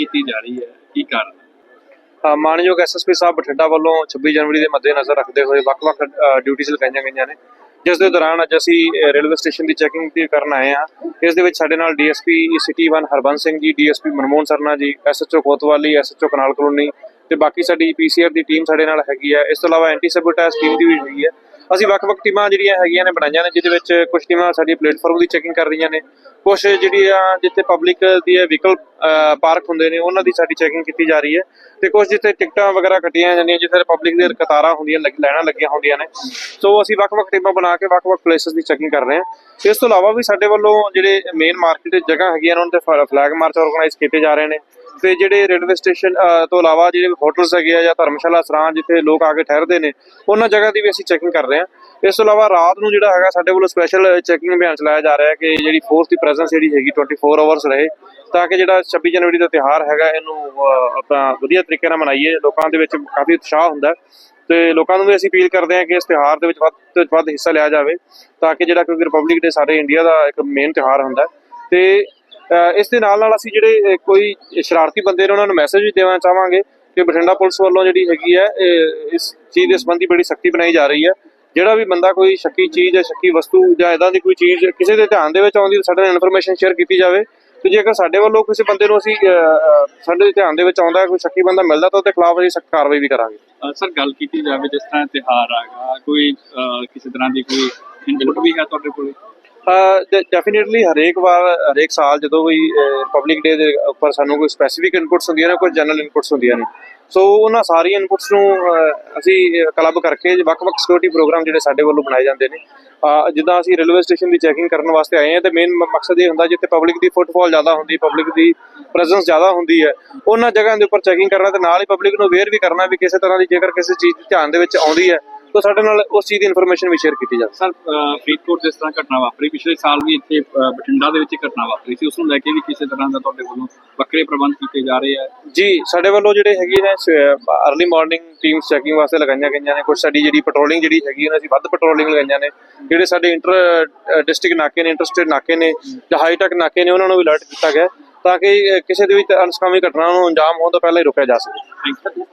ਕੀਤੀ ਜਾ ਰਹੀ ਹੈ? ਕੀ ਕਾਰਨ ਮਾਨਯੋਗ ਐਸਐਸਪੀ ਸਾਹਿਬ ਬਠਿੰਡਾ ਵੱਲੋਂ 26 ਜਨਵਰੀ ਦੇ ਮੱਦੇਨਜ਼ਰ ਰੱਖਦੇ ਹੋਏ ਵੱਖ-ਵੱਖ ਡਿਊਟੀਆਂ ਲਗਾਈਆਂ ਗਈਆਂ ਨੇ। ਜਿਸ ਦੇ ਦੌਰਾਨ ਅੱਜ ਅਸੀਂ ਰੇਲਵੇ ਸਟੇਸ਼ਨ ਦੀ ਚੈਕਿੰਗ ਤੇ ਕਰਨ ਆਏ ਹਾਂ। ਇਸ ਦੇ ਵਿੱਚ ਸਾਡੇ ਨਾਲ DSP city 1 Harbans Singh ji DSP Manmohan Sarna ji SHO Kotwali SHO Kanal colony ਤੇ ਬਾਕੀ ਸਾਡੀ ਪੀਸੀਆਰ ਦੀ ਟੀਮ ਸਾਡੇ ਨਾਲ ਹੈਗੀ ਹੈ। ਇਸ ਤੋਂ ਇਲਾਵਾ ਐਂਟੀ ਸੈਬੋਟੇਜ ਟੀਮ ਦੀ ਵੀ ਹੈਗੀ ਹੈ। ਅਸੀਂ ਵੱਖ-ਵੱਖ ਟੀਮਾਂ ਜਿਹੜੀਆਂ ਹੈਗੀਆਂ ਨੇ ਬਣਾਈਆਂ ਨੇ, ਜਿਹਦੇ ਵਿੱਚ ਕੁਝ ਟੀਮਾਂ ਸਾਡੀ ਪਲੇਟਫਾਰਮ ਦੀ ਚੈਕਿੰਗ ਕਰ ਰਹੀਆਂ ਨੇ। ਕੁਝ ਜਿਹੜੀਆਂ ਜਿੱਥੇ ਪਬਲਿਕ ਦੀ ਵਹੀਕਲ ਪਾਰਕ ਹੁੰਦੇ ਨੇ, ਉਹਨਾਂ ਦੀ ਸਾਡੀ ਚੈਕਿੰਗ ਕੀਤੀ ਜਾ ਰਹੀ ਹੈ। ਤੇ ਕੁਝ ਜਿੱਥੇ ਟਿਕਟਾਂ ਵਗੈਰਾ ਕੱਟੀਆਂ ਜਾਂਦੀਆਂ, ਜਿੱਥੇ ਪਬਲਿਕ ਦੇ ਕਤਾਰਾਂ ਹੁੰਦੀਆਂ, ਲੱਗ- ਲਾਈਨਾਂ ਲੱਗੀਆਂ ਹੁੰਦੀਆਂ ਨੇ। ਸੋ ਅਸੀਂ ਵੱਖ-ਵੱਖ ਟੀਮਾਂ ਬਣਾ ਕੇ ਵੱਖ-ਵੱਖ ਪਲੇਸਸ ਦੀ ਚੈਕਿੰਗ ਕਰ ਰਹੇ ਹਾਂ। ਇਸ ਤੋਂ ਇਲਾਵਾ ਵੀ ਸਾਡੇ ਵੱਲੋਂ ਜਿਹੜੇ ਮੇਨ ਮਾਰਕੀਟ ਦੇ ਜਗ੍ਹਾ ਹੈਗੀਆਂ ਨੇ ਉਹਨਾਂ ਤੇ ਫਲੈਗ ਮਾਰਚ ਆਰਗੇਨਾਈਜ਼ ਕੀਤੇ ਜਾ ਰਹੇ ਨੇ। ਤੇ ਜਿਹੜੇ ਰੇਲਵੇ ਸਟੇਸ਼ਨ ਤੋਂ ਇਲਾਵਾ ਜਿਹੜੇ ਹੋਟਲਸ ਹੈਗੇ ਆ ਜਾਂ ਧਰਮਸ਼ਾਲਾ ਸਰਾਂ ਜਿੱਥੇ ਲੋਕ ਆ ਕੇ ਠਹਿਰਦੇ ਨੇ, ਉਹਨਾਂ ਜਗ੍ਹਾ ਦੀ ਵੀ ਅਸੀਂ ਚੈਕਿੰਗ ਕਰ ਰਹੇ ਹਾਂ। ਇਸ ਤੋਂ ਇਲਾਵਾ ਰਾਤ ਨੂੰ ਜਿਹੜਾ ਹੈਗਾ, ਸਾਡੇ ਵੱਲੋਂ ਸਪੈਸ਼ਲ ਚੈਕਿੰਗ ਅਭਿਆਨ ਚਲਾਇਆ ਜਾ ਰਿਹਾ ਹੈ ਕਿ ਜਿਹੜੀ ਫੋਰਸ ਦੀ ਪ੍ਰੈਜ਼ੈਂਸ ਜਿਹੜੀ ਹੈਗੀ 24 ਆਵਰਸ ਰਹੇ, ਤਾਂ ਕਿ ਜਿਹੜਾ 26 ਜਨਵਰੀ ਦਾ ਤਿਉਹਾਰ ਹੈਗਾ, ਇਹਨੂੰ ਆਪਾਂ ਵਧੀਆ ਤਰੀਕੇ ਨਾਲ ਮਨਾਈਏ। ਲੋਕਾਂ ਦੇ ਵਿੱਚ ਕਾਫੀ ਉਤਸ਼ਾਹ ਹੁੰਦਾ ਹੈ। ਤੇ ਲੋਕਾਂ ਨੂੰ ਵੀ ਅਸੀਂ ਅਪੀਲ ਕਰਦੇ ਹਾਂ ਕਿ ਇਸ ਤਿਉਹਾਰ ਦੇ ਵਿੱਚ ਵੱਧ ਤੋਂ ਵੱਧ ਹਿੱਸਾ ਲਿਆ ਜਾਵੇ, ਤਾਂ ਕਿ ਜਿਹੜਾ ਕਿਉਂਕਿ ਰਿਪਬਲਿਕ ਡੇ ਸਾਡੇ ਇੰਡੀਆ ਦਾ ਇੱਕ ਮੇਨ ਤਿਉਹਾਰ ਹੁੰਦਾ ਹੈ। ਤੇ ਇਸ ਦੇ ਨਾਲ ਨਾਲ ਅਸੀਂ ਜਿਹੜੇ ਕੋਈ ਸ਼ਰਾਰਤੀ ਬੰਦੇ ਨੇ ਉਹਨਾਂ ਨੂੰ ਮੈਸੇਜ ਵੀ ਦੇਣਾ ਚਾਹਾਂਗੇ ਕਿ ਬਠਿੰਡਾ ਪੁਲਿਸ ਵੱਲੋਂ ਜਿਹੜੀ ਹੈਗੀ ਹੈ ਇਸ ਚੀਜ਼ ਦੇ ਸੰਬੰਧੀ ਬੜੀ ਸਖਤੀ ਬਣਾਈ ਜਾ ਰਹੀ ਹੈ। ਜਿਹੜਾ ਵੀ ਬੰਦਾ ਕੋਈ ਸ਼ੱਕੀ ਚੀਜ਼ ਜਾਂ ਸ਼ੱਕੀ ਵਸਤੂ ਜਾਂ ਇਦਾਂ ਦੀ ਕੋਈ ਚੀਜ਼ ਕਿਸੇ ਦੇ ਧਿਆਨ ਦੇ ਵਿੱਚ ਆਉਂਦੀ ਤਾਂ ਸਾਡੇ ਨਾਲ ਇਨਫੋਰਮੇਸ਼ਨ ਸ਼ੇਅਰ ਕੀਤੀ ਜਾਵੇ। ਤੇ ਜੇਕਰ ਸਾਡੇ ਵੱਲੋਂ ਕਿਸੇ ਬੰਦੇ ਨੂੰ ਅਸੀਂ ਸਾਡੇ ਧਿਆਨ ਦੇ ਵਿੱਚ ਆਉਂਦਾ, ਕੋਈ ਸ਼ੱਕੀ ਬੰਦਾ ਮਿਲਦਾ ਤਾਂ ਉਹਦੇ ਖਿਲਾਫ ਅਸੀਂ ਸਖਤ ਕਾਰਵਾਈ ਵੀ ਕਰਾਂਗੇ। ਸਰ, ਗੱਲ ਕੀਤੀ ਜਾਵੇ ਜਿਸ ਤਰ੍ਹਾਂ ਤਿਹਾਰ ਆਗਾ ਕੋਈ ਕਿਸੇ ਤਰ੍ਹਾਂ ਦੀ ਕੋਈ ਇਨਪੁਟ ਵੀ ਹੈ ਤੁਹਾਡੇ ਕੋਲ? ਡੈਫੀਨਿਟਲੀ ਹਰੇਕ ਵਾਰ, ਹਰੇਕ ਸਾਲ ਜਦੋਂ ਵੀ ਰਿਪਬਲਿਕ ਡੇ ਦੇ ਉੱਪਰ ਸਾਨੂੰ ਕੋਈ ਸਪੈਸੀਫਿਕ ਇਨਪੁਟਸ ਹੁੰਦੀਆਂ ਨੇ, ਕੋਈ ਜਨਰਲ ਇਨਪੁਟਸ ਹੁੰਦੀਆਂ ਨੇ। ਸੋ ਉਹਨਾਂ ਸਾਰੀਆਂ ਇਨਪੁਟਸ ਨੂੰ ਅਸੀਂ ਕਲੱਬ ਕਰਕੇ ਵੱਖ-ਵੱਖ ਸਿਕਿਉਰਿਟੀ ਪ੍ਰੋਗਰਾਮ ਜਿਹੜੇ ਸਾਡੇ ਵੱਲੋਂ ਬਣਾਏ ਜਾਂਦੇ ਨੇ। ਜਿੱਦਾਂ ਅਸੀਂ ਰੇਲਵੇ ਸਟੇਸ਼ਨ ਦੀ ਚੈਕਿੰਗ ਕਰਨ ਵਾਸਤੇ ਆਏ ਹਾਂ, ਤੇ ਮੇਨ ਮਕਸਦ ਇਹ ਹੁੰਦਾ ਜਿੱਥੇ ਪਬਲਿਕ ਦੀ ਫੁੱਟਫਾਲ ਜ਼ਿਆਦਾ ਹੁੰਦੀ ਪਬਲਿਕ ਦੀ ਪ੍ਰੈਜ਼ੈਂਸ ਜ਼ਿਆਦਾ ਹੁੰਦੀ ਹੈ, ਉਹਨਾਂ ਜਗ੍ਹਾ ਦੇ ਉੱਪਰ ਚੈਕਿੰਗ ਕਰਨਾ ਤੇ ਨਾਲ ਹੀ ਪਬਲਿਕ ਨੂੰ ਅਵੇਅਰ ਵੀ ਕਰਨਾ ਵੀ ਕਿਸੇ ਤਰ੍ਹਾਂ ਦੀ ਜੇਕਰ ਕਿਸੇ ਚੀਜ਼ ਧਿਆਨ ਦੇ ਵਿੱਚ ਆਉਂਦੀ ਹੈ ਤਾਂ ਸਾਡੇ ਨਾਲ ਉਸ ਚੀਜ਼ ਦੀ ਇਨਫੋਰਮੇਸ਼ਨ ਵੀ ਸ਼ੇਅਰ ਕੀਤੀ ਜਾਵੇ ਸਰ ਫਰੀਦਕੋਟ ਜਿਸ ਤਰ੍ਹਾਂ ਘਟਨਾ ਵਾਪਰੀ ਪਿਛਲੇ ਸਾਲ ਵੀ ਇੱਥੇ ਬਠਿੰਡਾ ਦੇ ਵਿੱਚ ਘਟਨਾ ਵਾਪਰੀ ਸੀ। ਉਸ ਨੂੰ ਲੈ ਕੇ ਵੀ ਕਿਸੇ ਤਰ੍ਹਾਂ ਦਾ ਤੁਹਾਡੇ ਵੱਲੋਂ ਵੱਖਰੇ ਪ੍ਰਬੰਧ ਕੀਤੇ ਜਾ ਰਹੇ ਆ? ਜੀ ਸਾਡੇ ਵੱਲੋਂ ਜਿਹੜੇ ਹੈਗੇ ਨੇ ਅਰਲੀ ਮਾਰਨਿੰਗ ਟੀਮਸ ਚੈਕਿੰਗ ਵਾਸਤੇ ਲਗਾਈਆਂ ਗਈਆਂ ਨੇ। ਕੁਝ ਸਾਡੀ ਜਿਹੜੀ ਪੈਟਰੋਲਿੰਗ ਜਿਹੜੀ ਹੈਗੀ ਉਹਨਾਂ ਅਸੀਂ ਵੱਧ ਪੈਟਰੋਲਿੰਗ ਲਗਾਈਆਂ ਨੇ। ਜਿਹੜੇ ਸਾਡੇ ਇੰਟਰ ਡਿਸਟ੍ਰਿਕਟ ਨਾਕੇ ਨੇ ਇੰਟਰਸਟੇਟ ਨਾਕੇ ਨੇ ਜਾਂ ਹਾਈ ਟੈਕ ਨਾਕੇ ਨੇ ਉਹਨਾਂ ਨੂੰ ਵੀ ਅਲਰਟ ਕੀਤਾ ਗਿਆ ਤਾਂ ਕਿ ਕਿਸੇ ਦੇ ਵੀ ਅਨਸਕਾਮੀ ਘਟਨਾ ਨੂੰ ਅੰਜਾਮ ਹੋਣ ਤੋਂ ਪਹਿਲਾਂ ਹੀ ਰੋਕਿਆ ਜਾ ਸਕੇ। Thank you